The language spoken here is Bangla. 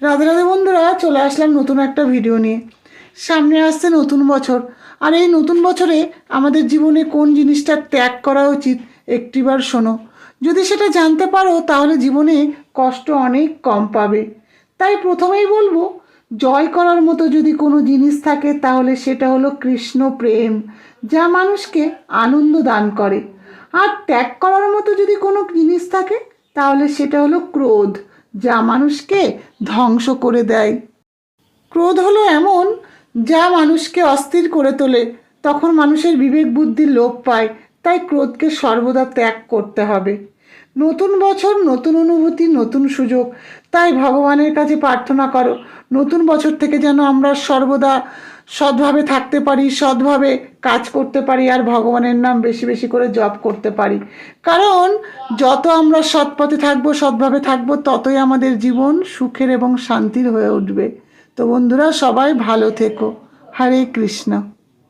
রাধে রাধে বন্ধুরা, চলে আসলাম নতুন একটা ভিডিও নিয়ে। সামনে আসছে নতুন বছর। আর এই নতুন বছরে আমাদের জীবনে কোন জিনিসটা ত্যাগ করা উচিত, একটিবার শোনো। যদি সেটা জানতে পারো, তাহলে জীবনে কষ্ট অনেক কম পাবে। তাই প্রথমেই বলব, জয় করার মতো যদি কোনো জিনিস থাকে, তাহলে সেটা হলো কৃষ্ণ প্রেম, যা মানুষকে আনন্দ দান করে। আর ত্যাগ করার মতো যদি কোনো জিনিস থাকে, তাহলে সেটা হলো ক্রোধ। যা মানুষকে ধ্বংস করে দেয়। ক্রোধ হলো এমন, যা মানুষকে অস্থির করে তোলে। তখন মানুষের বিবেক বুদ্ধি লোপ পায়, তাই ক্রোধকে সর্বদা ত্যাগ করতে হবে। নতুন বছর, নতুন অনুভূতি, নতুন সুযোগ, তাই ভগবানের কাছে প্রার্থনা করো, নতুন বছর থেকে যেন আমরা সর্বদা সৎভাবে থাকতে পারি, সৎভাবে কাজ করতে পারি আর ভগবানের নাম বেশি বেশি করে জপ করতে পারি। কারণ যত আমরা সৎ পথে থাকব, সৎভাবে থাকব, ততই আমাদের জীবন সুখের এবং শান্তির হয়ে উঠবে। তো বন্ধুরা, সবাই ভালো থেকো। হরে কৃষ্ণ।